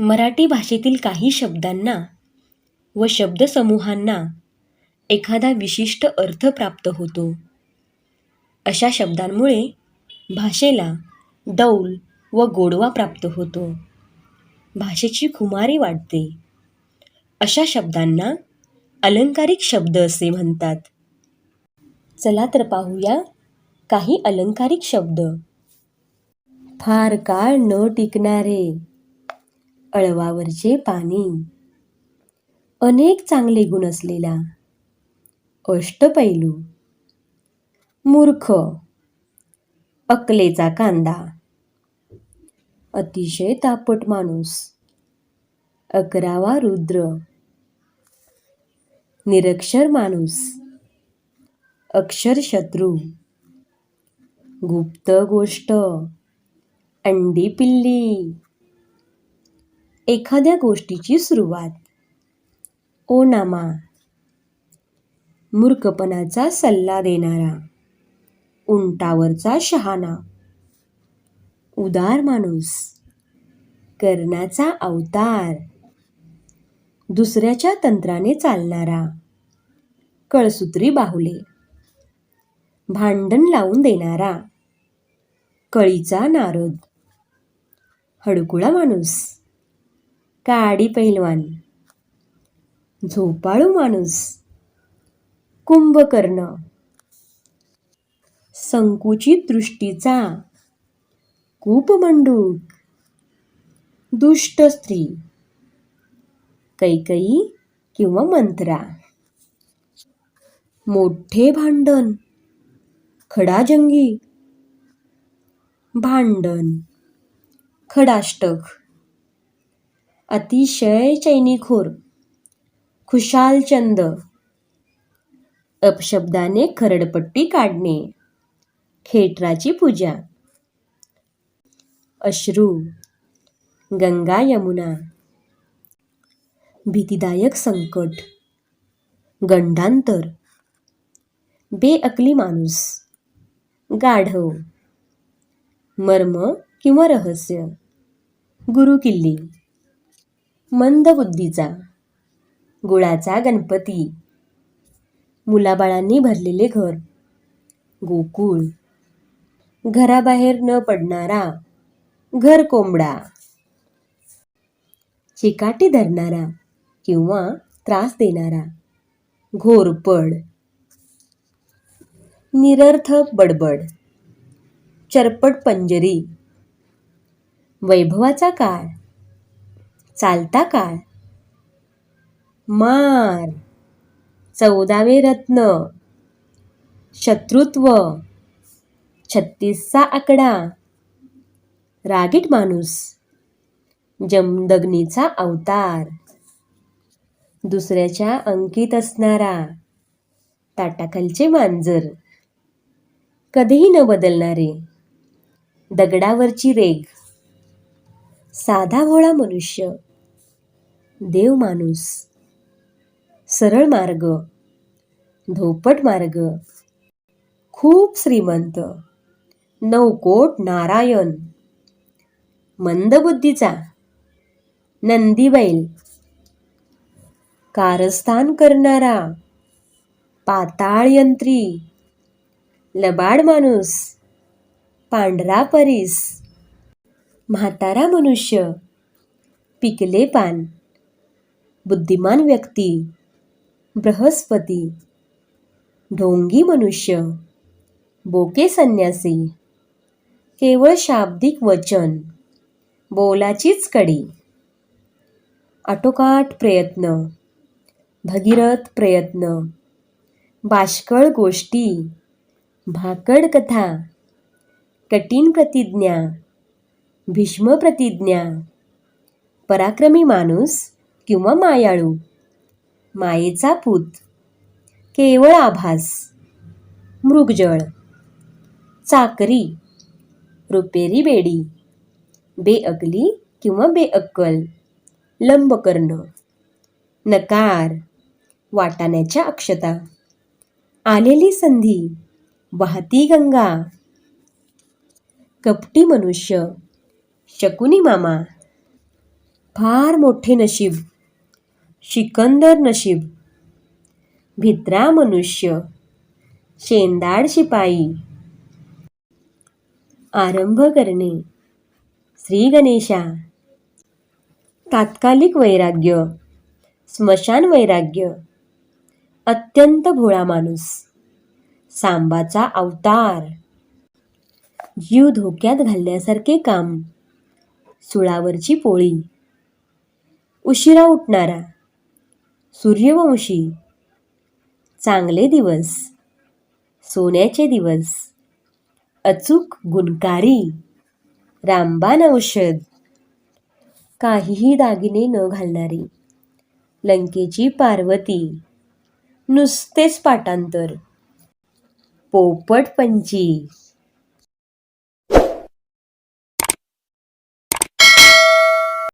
मराठी भाषेतील काही शब्दांना व शब्दसमूहांना एखादा विशिष्ट अर्थ प्राप्त होतो. अशा शब्दांमुळे भाषेला डौल व गोडवा प्राप्त होतो. भाषेची खुमारी वाढते. अशा शब्दांना अलंकारिक शब्द असे म्हणतात. चला तर पाहूया काही अलंकारिक शब्द. फार काळ न टिकणारे अळवावरचे पाणी. अनेक चांगले गुण असलेला अष्टपैलू. मूर्ख. अकलेचा कांदा. अतिशय तापट माणूस. अकरावा रुद्र. निरक्षर माणूस. अक्षरशत्रू. गुप्त गोष्ट. अंडी पिल्ली. एखाद्या गोष्टीची सुरुवात. ओनामा मूर्खपणाचा सल्ला देणारा उंटावरचा शहाणा. उदार माणूस कर्णाचा अवतार. दुसऱ्याच्या तंत्राने चालणारा कळसूत्री बाहुले. भांडण लावून देणारा कळीचा नारद. हडकुळा माणूस काडी पैलवान. झोपाळू माणूस. कुंभकर्ण. संकुचित दृष्टीचा. कूपमंडूक दुष्ट स्त्री. कैकई किंवा मंत्रा. मोठे भांडण. खडाजंगी. भांडण. खडाष्टक. अतिशय चैनीखोर खुशालचंद अपशब्दाने खरडपट्टी काढणे खेटराची पूजा अश्रू गंगा यमुना भीतीदायक संकट गंडांतर बेअकली माणूस गाढव मर्म किंवा रहस्य गुरुकिल्ली. मंदबुद्धीचा गुळाचा गणपती. मुलाबाळांनी भरलेले घर. गोकुळ. घराबाहेर न पडणारा. घर कोंबडा. चिकाटी धरणारा किंवा त्रास देणारा. घोरपड. निरर्थक बडबड. चरपट पंजरी. वैभवाचा काळ. चालता काळ मार. चौदावे रत्न. शत्रुत्व. छत्तीसचा आकडा. रागीट माणूस. जमदग्नीचा अवतार. दुसऱ्याच्या अंकित असणारा. ताटाखालचे मांजर. कधीही न बदलणारे. दगडावरची रेग साधा भोळा मनुष्य. देव माणूस. सरळ मार्ग धोपट मार्ग. खूप श्रीमंत. नौकोट नारायण. मंदबुद्धीचा. नंदीबैल कारस्थान करणारा. पाताळ यंत्री. लबाड माणूस. पांढरा परीस. म्हातारा मनुष्य. पिकले पान. बुद्धिमान व्यक्ती बृहस्पती ढोंगी मनुष्य बोके संन्यासी केवळ शाब्दिक वचन बोलाचीच कडी. आटोकाट प्रयत्न भगीरथ प्रयत्न बाष्कळ गोष्टी भाकड कथा कठीण प्रतिज्ञा भीष्म प्रतिज्ञा पराक्रमी माणूस किंवा मायाळू. मायेचा पूत. केवळ आभास. मृगजळ. चाकरी. रुपेरी बेडी. बेअकली किंवा बेअक्कल. लंबकर्ण नकार. वाटाण्याच्या अक्षता. आलेली संधी. वाहती गंगा. कपटी मनुष्य. शकुनी मामा. फार मोठे नशीब. शिकंदर नशीब. भित्रा मनुष्य. शेंदाड शिपाई. आरंभ करणे. श्री गणेशा. तात्कालिक वैराग्य. स्मशान वैराग्य. अत्यंत भोळा माणूस. सांबाचा अवतार. जीव धोक्यात घालण्यासारखे काम. सुळावरची पोळी. उशिरा उठणारा. सूर्यवंशी. चांगले दिवस. सोन्याचे दिवस. अचूक गुणकारी. रामबाण औषध. काहीही दागिने न घालणारी. लंकेची पार्वती. नुसतेच पाटांतर. पोपट पंची.